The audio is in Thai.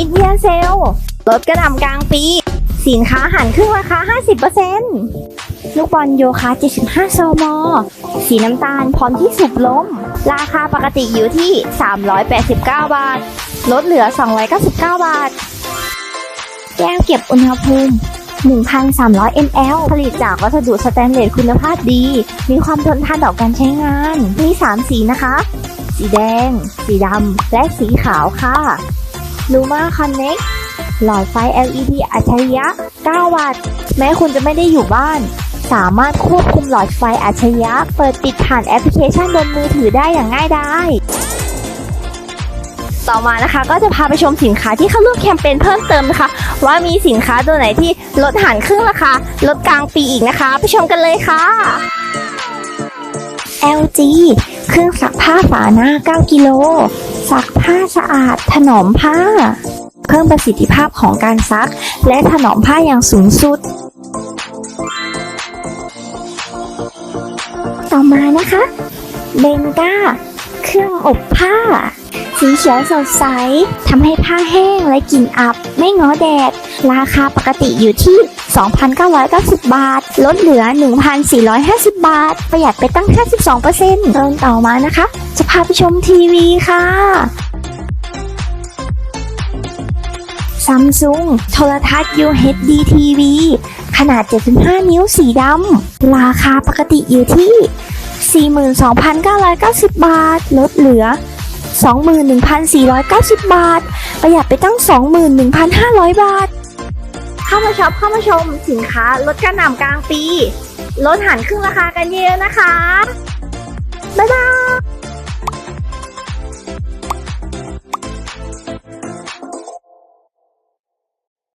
มิดเยียเซลลดกระหน่ำกลางปี สินค้าหันครึ่งราคา 50%ลูกบอลโยคะ 75ซมสีน้ำตาลพร้อมที่สุบล้ม ราคาปกติอยู่ที่ 389 บาท ลดเหลือ 299 บาท แก้วเก็บอุณหภูมิ1,300 ml ผลิตจากวัสดุสแตนเลสคุณภาพดี มีความทนทานต่อการใช้งาน มี 3 สีนะคะ สีแดง สีดำ และสีขาวค่ะ Luma Connect หลอดไฟ LED อัจฉริยะ 9 วัตต์ แม้คุณจะไม่ได้อยู่บ้าน สามารถควบคุมหลอดไฟอัจฉริยะ เปิดปิดผ่านแอปพลิเคชันบนมือถือได้อย่างง่ายดาย ต่อมานะคะก็จะพาไปชมสินค้าที่เข้าร่วมแคมเปญเพิ่มเติมนะคะ ว่ามีสินค้าตัวไหนที่ลดหันครึ่งราคาลดกลางปีอีกนะคะ ไปชมกันเลยค่ะ LG เครื่องซักผ้าฝาหน้า 9 กิโล ซักผ้าสะอาดถนอมผ้า เพิ่มประสิทธิภาพของการซัก และถนอมผ้าอย่างสูงสุด ต่อมานะคะเบนก้า เครื่องอบผ้า สีเขียวสดใสทำให้ผ้าแห้งและกลิ่นอับ ไม่ง้อแดด ราคาปกติอยู่ที่ 2,990 บาท ลดเหลือ 1,450 บาท ประหยัดไปตั้ง 52%เริ่มต่อมานะคะ จะพาไปชมทีวีค่ะ ซัมซุงโทรทัศน์ UHD TV ขนาด 75 นิ้วสีดำ ราคาปกติอยู่ที่ 42,990 บาท ลดเหลือ 21,490 บาท ประหยัดไปตั้ง 21,500 บาท เข้ามาช็อปเข้ามาชมสินค้าลดกระหน่ำกลางปี ลดหันครึ่งราคากันเยอะนะคะ บ๊ายบาย